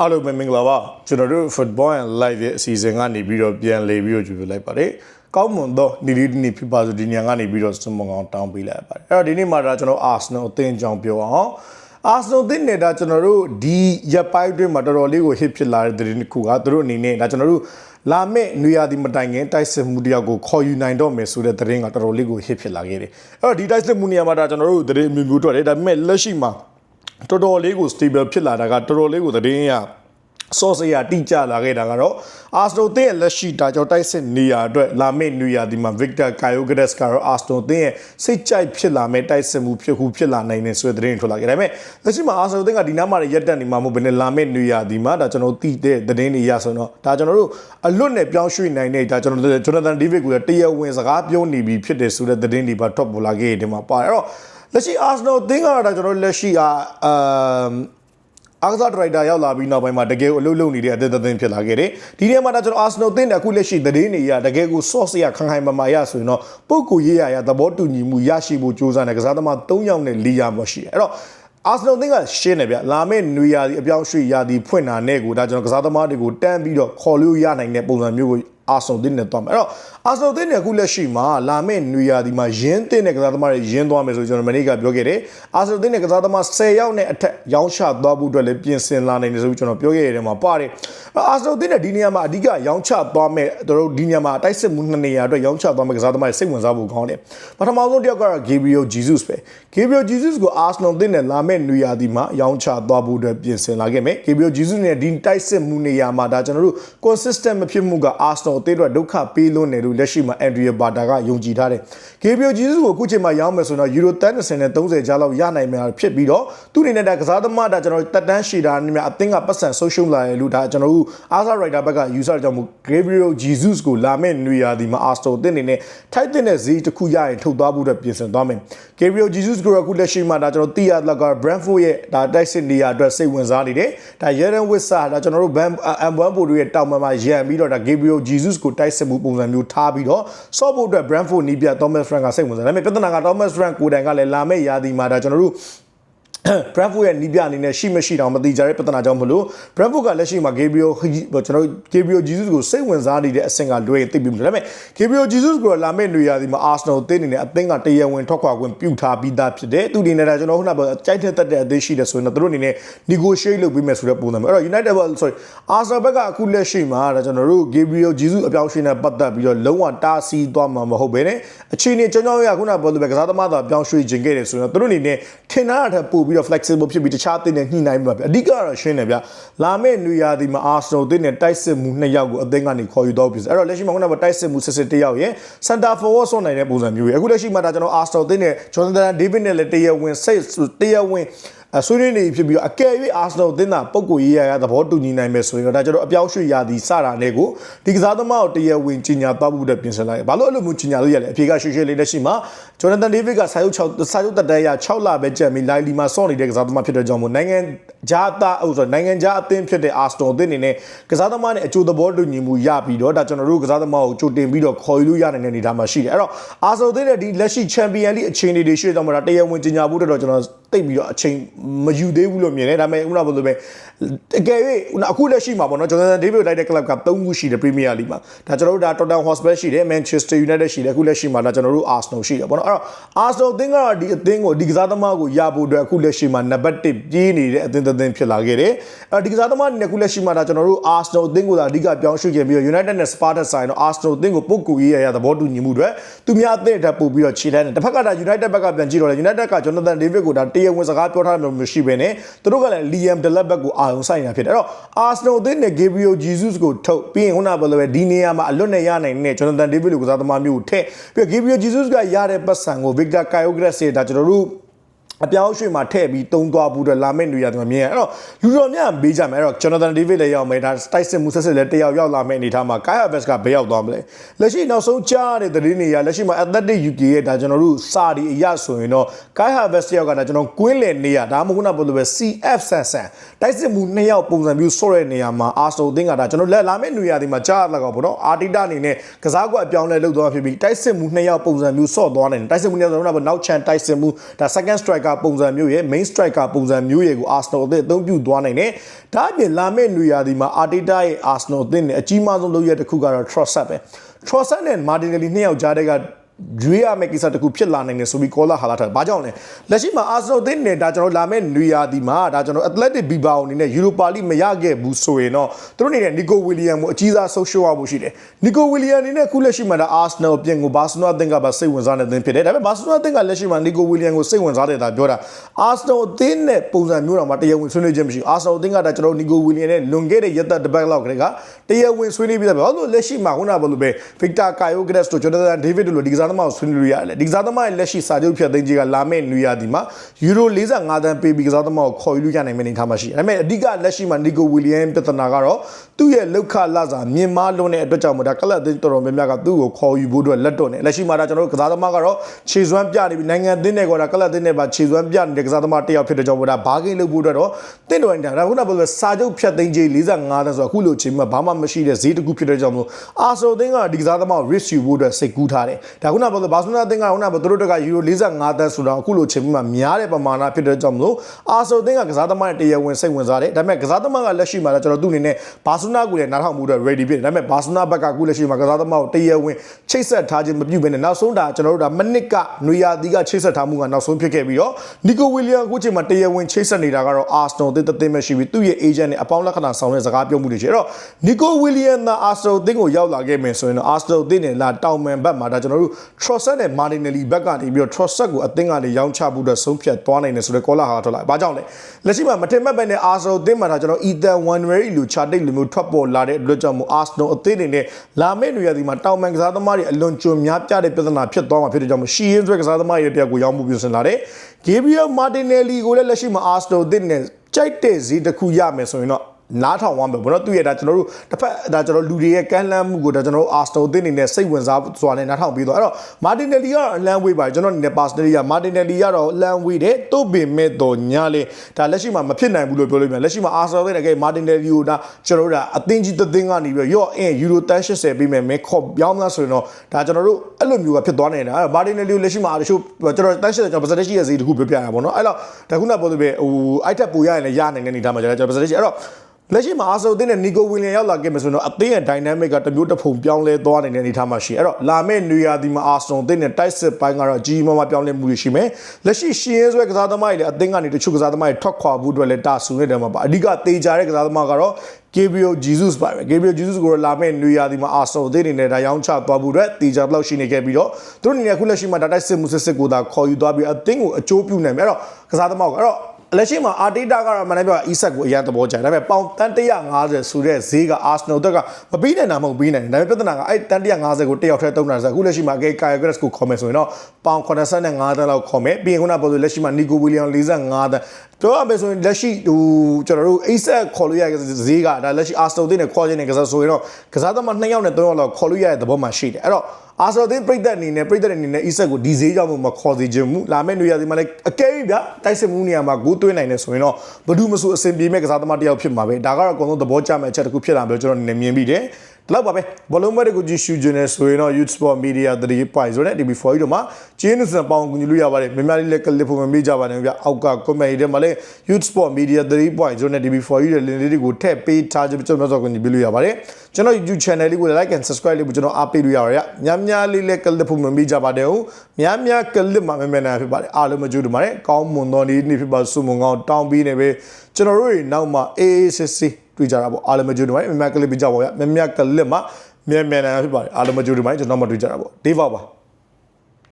အားလုံးပဲမင်္ဂလာပါကျွန်တော်တို့ Football and Live ရဲ့အစီအစဉ်ကနေပြီးတော့ပြန်လည်ပြီးတော့ကြိုဆိုလိုက်ပါတယ်ကောင်းမွန်သောနေ့လေးဒီနေ့ဖြစ်ပါစို့ဒီညကနေပြီးတော့စမကောင်တောင်းပေးလိုက်ပါတယ်အဲ့တော့ဒီနေ့မှာဒါကျွန်တော် Arsenal အသင်းအကြောင်းပြောအောင် Arsenal အသင်းနဲ့ဒါကျွန်တော်တို့ဒီရက်ပိုင်းအတွင်းမှာတော်တော်လေးကို hit ဖြစ်လာတဲ့သတင်းတစ်ခုကသူတို့အနေနဲ့ဒါကျွန်တော်တို့လာမယ့်နွေရာသီမတိုင်ခင်တိုက်စစ်မှုတယောက်ကိုခေါ်ယူနိုင်တော့မယ်ဆိုတဲ့သတင်းကတော်တော်လေးကို hit ဖြစ်လာခဲ့တယ်အဲ့တော့ဒီတိုက်စစ်မှုနေရာမှာဒါကျွန်တော်တို့သတင်းအမျိုးမျိုးထွက်တယ်ဒါပေမဲ့လက်ရှိမှာ တော်တော်လေးကို stable ဖြစ်လာတာကတော်တော်လေးကိုသတင်းရစောစရာတိကျလာခဲ့တာကတော့အာစတိုတင်းရဲ့လက်ရှိဒါကြောင့်တိုက်စစ်နေရာအတွက်လာမယ့်နွေရာသီမှာ Victor Kyogedes ကတော့အာစတိုတင်းရဲ့စိတ်ကြိုက်ဖြစ်လာမယ့်တိုက်စစ်မှုဖြစ်ခုဖြစ်လာနိုင်တဲ့ဆိုတဲ့သတင်းထွက်လာခဲ့ဒါပေမဲ့လက်ရှိမှာအာစတိုတင်းကဒီနားမှာရက်တက်နေမှာမဟုတ်ဘဲနဲ့လာမယ့်နွေရာသီမှာဒါကျွန်တော်သိတဲ့သတင်းတွေရဆိုတော့ဒါကျွန်တော်တို့အလွတ်နဲ့ပြောင်းရွှေ့နိုင်တဲ့ဒါကျွန်တော်တို့ Jonathan David ကိုတရားဝင်စကားပြောနေပြီဖြစ်တယ်ဆိုတဲ့သတင်းတွေပါထွက်ပေါ်လာခဲ့တယ်မှာပါတယ်အဲ့တော့ လက်ရှိ Arsenal အသင်းကတော့ဒါကျွန်တော်တို့လက်ရှိအာအမ်အားကစားဒရိုက်တာရောက်လာပြီးနောက်ပိုင်းမှာတကယ်ကိုအလုပ်လုပ်နေတဲ့အသင်းသင်းဖြစ်လာခဲ့တယ်။ဒီနေ့မှာတော့ကျွန်တော် Arsenal အသင်းတဲ့အခုလက်ရှိသတင်းတွေရတကယ်ကို source ရခိုင်ခိုင်မာမာရဆိုရင်တော့ပုဂ္ဂိုလ်ရေးရရသဘောတူညီမှုရရှိဖို့ကြိုးစားနေကစားသမား၃ယောက်နဲ့၄ယောက်မရှိတယ်။အဲ့တော့အာဆနယ်သင်းကရှင်းတယ်ဗျလာမယ့်နွေရာသီအပြောင်းရွှေ့ရာသီဖွင့်တာနဲ့ကိုဒါကျွန်တော်ကစားသမားတွေကိုတန်းပြီးတော့ခေါ်လို့ရနိုင်တဲ့ပုံစံမျိုးကို အာဆနယ်သင်းနဲ့တွားမယ်အဲ့တော့အာဆနယ်သင်းနဲ့အခုလက်ရှိမှာလာမယ့်နွေရာသီမှာရင်းသင်းတဲ့ကစားသမားတွေရင်းသွားမယ်ဆိုကျွန်တော်မနေ့ကပြောခဲ့တယ်အာဆနယ်သင်းနဲ့ကစားသမား10ယောက်နဲ့အထက်ရောင်းချသွားဖို့အတွက်လည်းပြင်ဆင်လာနိုင်တယ်ဆိုပြီးကျွန်တော်ပြောခဲ့ရတဲ့မှာပါတယ်အာဆနယ်သင်းနဲ့ဒီနေရာမှာအဓိကရောင်းချသွားမယ်တို့ဒီနေရာမှာတိုက်စစ်မှုနှစ်နေရာအတွက်ရောင်းချသွားမယ်ကစားသမားတွေစိတ်ဝင်စားဖို့ကောင်းတယ်ပထမဆုံးတစ်ယောက်ကတော့ Gabriel Jesus ပဲ Gabriel Jesus ကို Arsenal သင်းနဲ့လာမယ့်နွေရာသီမှာရောင်းချသွားဖို့အတွက်ပြင်ဆင်လာခဲ့မယ် Gabriel Jesus နဲ့ဒီတိုက်စစ်မှုနေရာမှာဒါကျွန်တော်တို့ consistent မဖြစ်မှုက Arsenal အသင်းအတွက်ဒုက္ခပေးလွန်းတယ်လို့လက်ရှိမှာ Andrea Bata ကယုံကြည်ထားတယ် Gabriel Jesus ကိုအခုချိန်မှာရောင်းမယ်ဆိုတော့ Euro 30နဲ့30ကြားလောက်ရနိုင်မှာဖြစ်ပြီးတော့သူ့အနေနဲ့ဒါကစားသမားဒါကျွန်တော်တို့တက်တန်းရှည်တာနဲ့အသင်းကပတ်စံဆုံးရှုံးလာတယ်လို့ဒါကျွန်တော်တို့ Arsenal Rider ဘက်က user ကြောင့်မို့ Gabriel Jesus ကိုလာမယ့်နွေရာသီမှာ Arsenal အသင်းအနေနဲ့ထိုက်တဲ့ဈေးတစ်ခုရရင်ထုတ်သွားဖို့အတွက်ပြင်ဆင်သွားမယ် Gabriel Jesus ကိုအခုလက်ရှိမှာဒါကျွန်တော်သိရလက်က Brentford ရဲ့ဒါတိုက်စစ်နေရာအတွက်စိတ်ဝင်စားနေတယ်ဒါ Jaren Wissa ဒါကျွန်တော်တို့ M1 ပို့ရဲ့တောင်ပံမှာရန်ပြီးတော့ဒါ Gabriel Jesus ကိုတိုက်စစ်မှုပုံစံမျိုးထားပြီးတော့ဆော့ဖို့အတွက် Brentford နီးပြ Thomas Frank ကစိတ်ဝင်စားတယ်ဒါပေမဲ့ပြဿနာက Thomas Frank ကိုယ်တိုင်ကလည်းလာမယ့်ရာသီမှာဒါကျွန်တော်တို့ Brentford ရဲ့နီးပြအနေနဲ့ရှိမရှိတောင်မတိကြတဲ့ပြဿနာကြောင့်မလို့ Brentford ကလက်ရှိမှာ Gabriel ကျွန်တော် Gabriel Jesus ကိုစိတ်ဝင်စားနေတဲ့အဆင့်ကလွဲသိပြီးမလို့ဒါပေမဲ့ Gabriel Jesus ကိုလာမယ့်နေရာဒီမှာ Arsenal အသင်းအနေနဲ့အသင်းကတရဝင်ထွက်ခွာခွင့်ပြုထားပြီးသားဖြစ်တယ်သူဒီနေတာကျွန်တော်ခုနကကြိုက်တဲ့တက်တဲ့အသင်းရှိတယ်ဆိုရင်တော့သူတို့အနေနဲ့ negotiate လုပ်ပေးမယ်ဆိုတဲ့ပုံစံမျိုးအဲ့တော့ United sorry Arsenal ဘက်ကအခုလက်ရှိမှာဒါကျွန်တော်တို့ Gabriel Jesus အပြောင်းအရွှေ့နဲ့ပတ်သက်ပြီးတော့လုံးဝတားဆီးသွားမှာမဟုတ်ဘဲနဲ့အခြေအနေကြောင်းကြောင်းရခုနကပြောလို့ပဲကစားသမားသာပြောင်းရွှေ့ခြင်းခဲ့တယ်ဆိုရင်တော့သူတို့အနေနဲ့ထင်တာတဲ့ပို့ပြီးတော့ flexible ဖြစ်ပြီးတခြားအသင်းနဲ့ညှိနှိုင်းမှာပြအဓိကတော့ရှင်းတယ်ဗျလာမယ့်နွေရာသီမှာ Arsenal အသင်းနဲ့တိုက်စစ်မှုနှစ်ယောက်ကိုအသင်းကနေခေါ်ယူတော့ပြီအဲ့တော့လက်ရှိမှာခုနကတိုက်စစ်မှုစစ်စစ်တစ်ယောက်ရဲ့ center forward ဆွနိုင်တဲ့ပုံစံမျိုးရဲ့အခုလက်ရှိမှာဒါကျွန်တော် Arsenal အသင်းနဲ့ Jonathan David နဲ့လည်းတရားဝင်စိတ်တရားဝင်အ ဆွေးနွေးနေဖြစ်ပြီးတော့အကယ်၍အာဆနယ်အသင်းသားပုံကိုရေးရရသဘောတူညီနိုင်မယ်ဆိုရင်တော့ဒါကျတော့အပြောင်းရွှေ့ရာသီစတာနဲ့ကိုဒီကစားသမားကိုတရားဝင်ကြီးညာသွားဖို့အတွက်ပြင်ဆင်လိုက်ဘာလို့အဲ့လိုမျိုးကြီးညာလို့ရလဲအဖြေကရွှေရွှေလေးလက်ရှိမှာဂျော်ဒန်ဒေးဗစ်ကစာရုပ်6စာရုပ်တက်တဲ့ရ6လပဲကြက်ပြီးလိုက်လီမှာစော့နေတဲ့ကစားသမားဖြစ်တဲ့ကြောင့်မို့နိုင်ငံ ခြားသားဟုတ်ဆိုနိုင်ငံခြားအသင်းဖြစ်တဲ့အာစတိုအသင်းအနေနဲ့ကစားသမားနဲ့အကျိုးသဘောတူညီမှုရပြီးတော့ဒါကျွန်တော်တို့ကစားသမားကိုကြိုတင်ပြီးတော့ခေါ်ယူလို့ရနိုင်တဲ့အနေအထားမှာရှိတယ်အဲ့တော့အာစတိုအသင်းရဲ့ဒီလက်ရှိချန်ပီယံလိအခြေအနေတွေရှိတော့မှဒါတရားဝင်ကြီးညာဖို့တော့ကျွန်တော်တိတ်ပြီးတော့အချိန်မယူသေးဘူးလို့မြင်တယ်ဒါပေမဲ့ခုနကဘယ်လိုပဲတကယ်၍အခုလက်ရှိမှာပေါ့နော်ဂျွန်ဆန်ဒေးဗစ်လိုက်တဲ့ကလပ်က3ခုရှိတယ်ပရီးမီးယားလိမှာဒါကျွန်တော်တို့ဒါတော်တန်ဟော့စပယ်ရှိတယ်မန်ချက်စတာယူနိုက်တက်ရှိတယ်အခုလက်ရှိမှာဒါကျွန်တော်တို့အာဆနယ်ရှိတယ်ပေါ့နော်အဲ့တော့အာဆနယ်အသင်းကတော့ဒီအသင်းကိုဒီကစားသမားကိုရဖို့အတွက်အခုလက်ရှိမှာနံပါတ်1ပြေးနေတဲ့အသင်းသင်းဖြစ်လာခဲ့တယ်အဲ့ဒီကစားသမားနဲ့အခုလက်ရှိမှာဒါကျွန်တော်တို့အာဆနယ်အသင်းကိုသာအဓိကပြောင်းရွှေ့ခဲ့ပြီးတော့ United နဲ့ Sparta ဆိုင်တော့အာဆနယ်အသင်းကိုပုတ်ကူရေးရရသဘောတူညီမှုတွေသူများအသင်းအထက်ပို့ပြီးတော့ခြေလှမ်းတယ်တစ်ဖက်ကဒါ United ဘက်ကပြန်ကြည့်တော့လေ United က Jonathan David ကိုဒါတရားဝင်စကားပြောထားတယ်မရှိဘဲနဲ့သူတို့ကလည်း Liam Delap ဘက်ကိုအာရုံစိုက်နေတာဖြစ်တယ်အဲ့တော့ Arsenal အသင်းနဲ့ Gabriel Jesus ကိုထုတ်ပြီးရင်ခုနကပြောလို့ပဲဒီနေရာမှာအလွတ်နဲ့ရနိုင်တဲ့ Jonathan David လိုကစားသမားမျိုးကိုထည့်ပြီး Gabriel Jesus ကရတဲ့ပတ်စံကို Victor Kyogedes ရဲ့ဒါကျွန်တော်တို့ အပြောင်းရွှေ့မှာထည့်ပြီးတုံးသွားဘူးတော့လာမယ့်နေရာတွေမှာမြင်ရအဲ့တော့လူတော်များမေးကြမယ်အဲ့တော့ Jonathan David လည်းရောက်မယ်ဒါတိုက်စစ်မှုဆက်ဆက်လည်းတယောက်ရောက်လာမယ့်အနေထားမှာ Kaya Vest ကဘယ်ရောက်သွားမလဲလက်ရှိနောက်ဆုံးကြားတဲ့သတင်းတွေရလက်ရှိမှာ Athletic UK ရဲ့ဒါကျွန်တော်တို့စာဒီအရဆိုရင်တော့ Kaya Vest တယောက်ကဒါကျွန်တော်ကွင်းလည်နေရဒါမှမဟုတ်ဘူးလို့ပဲ CF ဆန်ဆန်တိုက်စစ်မှုနှစ်ယောက်ပုံစံမျိုးဆော့တဲ့နေရာမှာ Arsenal အသင်းကဒါကျွန်တော်လက်လာမယ့်နေရာတွေမှာကြားရတော့ပေါ့နော်အာတီတာအနေနဲ့ကစားကွက်အပြောင်းလဲလုပ်သွားဖြစ်ပြီးတိုက်စစ်မှုနှစ်ယောက်ပုံစံမျိုးဆော့သွားနိုင်တယ်တိုက်စစ်မှုနှစ်ယောက်ဆိုတော့နောက်ချန်တိုက်စစ်မှုဒါ second striker striker ပုံစံမျိုးရဲ့ main striker ပုံစံမျိုးရဲ့ကို Arsenal အသစ်အသုံးပြုသွားနိုင်တယ်ဒါအပြင်လာမယ့်နွေရာသီမှာ Arteta ရဲ့ Arsenal အသစ်နဲ့အကြီးမားဆုံးလုပ်ရတဲ့တစ်ခုကတော့ Trossard ပဲ Trossard နဲ့ Martinelli နှစ်ယောက်ကြားတဲ့က ရွေးရမယ့်ကိစ္စတစ်ခုဖြစ်လာနိုင်တယ်ဆိုပြီးကောလာဟာလာထားဘာကြောင့်လဲလက်ရှိမှာအာဆင်နယ်အသင်းနဲ့ဒါကျွန်တော်လာမယ့်နွေရာသီမှာဒါကျွန်တော် Athletic Bilbao အနေနဲ့ Europa League မရခဲ့ဘူးဆိုရင်တော့သူတို့အနေနဲ့ Nico William ကိုအကြီးစားဆုံးရှုံးရမှုရှိတယ် Nico William အနေနဲ့ခုလက်ရှိမှာဒါ Arsenal အပြင်ကို Barcelona အသင်းကပါစိတ်ဝင်စားနေတဲ့အသင်းဖြစ်တယ်ဒါပေမဲ့ Barcelona အသင်းကလက်ရှိမှာ Nico William ကိုစိတ်ဝင်စားတယ်ဒါပြောတာ Arsenal အသင်းနဲ့ပုံစံမျိုးတော့မှတရားဝင်ဆွေးနွေးခြင်းမရှိဘူး Arsenal အသင်းကဒါကျွန်တော် Nico William နဲ့လွန်ခဲ့တဲ့ရက်သက်တစ်ပတ်လောက်ကလေးကတရားဝင်ဆွေးနွေးပြီးသားပဲဘာလို့လက်ရှိမှာခုနကဘယ်လိုပဲ Victor Kyokeres တို့ Jonathan David တို့လိုဒီကစားသမားကိုဆွေးနွေးလို့ရတယ်ဒီကစားသမားရဲ့လက်ရှိစာချုပ်ဖြတ်သိမ်းကြီးကလာမယ့်နွေရာသီမှာယူရို45သန်းပေးပြီးကစားသမားကိုခေါ်ယူလို့ရနိုင်မယ့်အနေအထားမှာရှိတယ်ဒါပေမဲ့အဓိကလက်ရှိမှာ Nico William ပြဿနာကတော့သူ့ရဲ့လောက်ခလစာမြင်မာလွန်းတဲ့အတွက်ကြောင့်မို့ဒါကလပ်အသင်းတော်တော်များများကသူ့ကိုခေါ်ယူဖို့အတွက်လက်တော့နေလက်ရှိမှာဒါကျွန်တော်တို့ကစားသမားကတော့ခြေစွမ်းပြနေပြီနိုင်ငံအသင်းတွေကဒါကလပ်အသင်းတွေပါခြေစွမ်းပြနေတဲ့ကစားသမားတစ်ယောက်ဖြစ်တဲ့ကြောင့်မို့ဒါဘာဂိမ်းလုပ်ဖို့အတွက်တော့တင့်တော်နေတာဒါခုနကပြောစာချုပ်ဖြတ်သိမ်းကြီး45သန်းဆိုတော့အခုလိုချိန်မှာဘာမှမရှိတဲ့ဈေးတစ်ခုဖြစ်တဲ့ကြောင့်မို့အာဆိုအသင်းကဒီကစားသမားကို risk ယူဖို့အတွက်စိတ်ကူးထားတယ်ဒါခုနကပြောဘာစနာအသင်းကခုနကပြောသူတို့တက်ကယူရို45သန်းဆိုတော့အခုလိုချိန်မှာများတဲ့ပမာဏဖြစ်တဲ့ကြောင့်မို့အာဆိုအသင်းကကစားသမားနဲ့တရားဝင်စိတ်ဝင်စားတယ်ဒါပေမဲ့ကစားသမားကလက်ရှိမှာတော့ကျွန်တော်သူ့အနေနဲ့ဘာစနာကိုလည်းနားထောင်မှုအတွက် ready ဖြစ်တယ်ဒါပေမဲ့ဘာစနာဘက်ကအခုလက်ရှိမှာကစားသမားကိုတရားဝင်ချိတ်ဆက်ထားခြင်းမပြုဘဲနဲ့နောက်ဆုံးဒါကျွန်တော်တို့ဒါမနစ်ကနွေရာသီကချိတ်ဆက်ထားမှုကနောက်ဆုံးဖြစ်ခဲ့ပြီးတော့နီကိုဝီလီယံအခုချိန်မှာတရားဝင်ချိတ်ဆက်နေတာကတော့အာစနယ်အသင်းတစ်သင်းပဲရှိပြီးသူ့ရဲ့ agent နဲ့အပေါင်းလက္ခဏာဆောင်တဲ့စကားပြောမှုတွေရှိအဲ့တော့နီကိုဝီလီယံသာအာစနယ်အသင်းကိုရောက်လာခဲ့မယ်ဆိုရင်တော့အာစနယ်အသင်းနဲ့လာတောင်မန်ဘက်မှာဒါကျွန်တော်တို့ Trossard နဲ့ Martinelli ဘက်ကနေပြီးတော့ Trossard ကိုအသင်းကနေရောင်းချဖို့အတွက်ဆုံးဖြတ်သွားနိုင်တယ်ဆိုတဲ့ကောလာဟာထွက်လာ။ဘာကြောင့်လဲ။လက်ရှိမှာမထင်မှတ်ပဲနဲ့အာစနယ်အသင်းမှာဒါကျွန်တော် Ethan Wanweri လူချာတိတ်လူမျိုးထွက်ပေါ်လာတဲ့အတွက်ကြောင့်မို့အာစနယ်အသင်းအနေနဲ့လာမယ့်နေရာဒီမှာတောင်မန်ကစားသမားတွေအလွန်ကျွံများပြတဲ့ပြဿနာဖြစ်သွားမှာဖြစ်တဲ့ကြောင့်မို့ရှီယင်းဆွဲကစားသမားတွေတယောက်ကိုရောင်းမှုပြင်ဆင်လာတယ်။ Gabriel Martinelli ကိုလည်းလက်ရှိမှာအာစနယ်အသင်းနဲ့ကြိုက်တဲ့ဈေးတစ်ခုရမယ်ဆိုရင်တော့ နားထောင်သွားမယ်ဘောနော်သူရဲ့ဒါကျွန်တော်တို့တစ်ဖက်ဒါကျွန်တော်လူတွေရဲ့ကမ်းလှမ်းမှုကိုဒါကျွန်တော်တို့အာစတိုအသင်းအနေနဲ့စိတ်ဝင်စားစွာနဲ့နားထောင်ပြီးတော့အဲ့တော့မာတင်နယ်လီကတော့အလန်ဝေးပါကျွန်တော်အနေနဲ့ personally ကမာတင်နယ်လီကတော့အလန်ဝေးတယ်သို့ပင်မဲ့တော့ညာလေဒါလက်ရှိမှာမဖြစ်နိုင်ဘူးလို့ပြောလို့မြန်လက်ရှိမှာအာစတိုအသင်းကမာတင်နယ်လီကိုဒါကျွန်တော်တို့ဒါအသင်းကြီးတစ်သင်းကနေပြီးတော့ရော့အင်းယူရိုတန်80ပေးမယ်မဲခေါ်ပြောင်းလားဆိုရင်တော့ဒါကျွန်တော်တို့အဲ့လိုမျိုးကဖြစ်သွားနေတာအဲ့မာတင်နယ်လီကိုလက်ရှိမှာအားတချို့ကျွန်တော်တန်80ကျွန်တော်ပါစတက်ရှိရဲ့ဈေးတခုပြောပြရပါဘောနော်အဲ့တော့ဒါခုနပြောလို့ပဲဟိုအိုက်တက်ပူရရင်လည်းရနိုင်တဲ့အနေထားမှာကျွန်တော်ပါစတက်ရှိအဲ့တော့ လက်ရှိမှာအာဆိုအသင်းနဲ့နီကိုဝီလျံရောက်လာခဲ့မယ်ဆိုတော့အသင်းရဲ့ dynamic ကတမျိုးတစ်ဖုံပြောင်းလဲသွားနေတဲ့အနေအထားမှာရှိအဲ့တော့လာမယ့်နွေရာသီမှာအာဆန်အသင်းနဲ့တိုက်စစ်ပိုင်းကတော့ကြီးမားမားပြောင်းလဲမှုတွေရှိမယ်လက်ရှိရှင်းရဲဆွဲကစားသမားတွေလည်းအသင်းကနေတချို့ကစားသမားတွေထွက်ခွာဖို့အတွက်လည်းတာဆူနေတယ်မှာပါအဓိကတေချာတဲ့ကစားသမားကတော့ Gabriel Jesus ပါပဲ Gabriel Jesus ကိုလာမယ့်နွေရာသီမှာအာဆန်အသင်းအနေနဲ့ဒါရောင်းချသွားဖို့အတွက်တေချာဘလောက်ရှိနေခဲ့ပြီးတော့သူတို့အနေနဲ့အခုလက်ရှိမှာဒါတိုက်စစ်မှုစစ်စစ်ကိုသာခေါ်ယူသွားပြီးအသင်းကိုအကျိုးပြုနိုင်မယ်အဲ့တော့ကစားသမားကအဲ့တော့ လက်ရှိမှာအာတီတာကတော့မနေ့ပြောအီဆက်ကိုအရင်သဘောကျတယ်ဒါပေမဲ့ပေါင်တန်150ဆိုတဲ့ဈေးကအာဆနယ်တက်ကမပြီးနိုင်တာမဟုတ်ပြီးနိုင်တယ်ဒါပေမဲ့ပြဿနာကအဲ့တန်150ကိုတယောက်တည်းသုံးတာဆိုအခုလက်ရှိမှာအကေကာယဂရက်စ်ကိုခေါ်မယ်ဆိုရင်တော့ပေါင်85တန်းလောက်ခေါ်မယ်ပြီးရင်ခုနကပြောလို့လက်ရှိမှာနီကိုဝီလီယံ45တန်းပြောရမယ်ဆိုရင်လက်ရှိဟိုကျွန်တော်တို့အိဆက်ခေါ်လို့ရတဲ့ဈေးကဒါလက်ရှိအာစတိုတင်းနဲ့ခေါ်ခြင်းနဲ့ကစားဆိုရင်တော့ကစားသမား2ယောက်နဲ့3ယောက်လောက်ခေါ်လို့ရတဲ့သဘောမှရှိတယ်အဲ့တော့အာစတိုတင်းပြိသက်အနေနဲ့ပြိသက်အနေနဲ့အိဆက်ကိုဒီဈေးကြောင့်မခေါ်စီခြင်းမူလာမယ့်နေရာဒီမှာလည်းအကဲ၍ဗျတိုက်စစ်မှုနေရာမှာဂိုးသွင်းနိုင်တယ်ဆိုရင်တော့ဘယ်သူမှမဆိုအဆင်ပြေမဲ့ကစားသမားတစ်ယောက်ဖြစ်မှာပဲဒါကတော့အကုန်လုံးသဘောကျမဲ့အချက်တစ်ခုဖြစ်လာပြီးတော့ကျွန်တော်အနေနဲ့မြင်ပြီးတယ် ဒီလောက်ပါပဲဘောလုံးမတွေကိုကြည့်ရှုခြင်းနဲ့ဆိုရင်တော့ Youth Sport Media 3.0နဲ့ TV4 တို့မှာကျင်းစံပေါင်းကူညီလို့ရပါတယ်များများလေးလည်းကလစ်ဖို့မမေ့ကြပါနဲ့ဗျအောက်က comment တွေမှာလည်း Youth Sport Media 3.0နဲ့ TV4 ရဲ့ link လေးတွေကိုထည့်ပေးထားခြင်းကျွန်တော်တို့ကူညီပေးလို့ရပါတယ်ကျွန်တော် YouTube channel လေးကို like and subscribe လေးကိုကျွန်တော်အားပေးလို့ရပါတယ်များများလေးလည်းကလစ်ဖို့မမေ့ကြပါနဲ့ဦးများများကလစ်မှာမမေ့နိုင်ဖြစ်ပါတယ်အားလုံးမကြိုးတူပါတယ်ကောင်းမွန်သောနေ့နေ့ဖြစ်ပါစုမုံကောင်းတောင်းပြီးနေပဲကျွန်တော်တို့တွေနောက်မှာအေးအေးဆေးဆေး တွေ့ကြတာပေါ့အားလုံးမကြိုးတူပါတယ်မြတ်ကလစ်ပြကြပါဗျမြတ်ကလစ်မှာမြန်မြန်နိုင်ဖြစ်ပါတယ်အားလုံးမကြိုးတူပါတယ်ကျွန်တော်မှတွေ့ကြတာပေါ့ဒေးဗောက်ပါ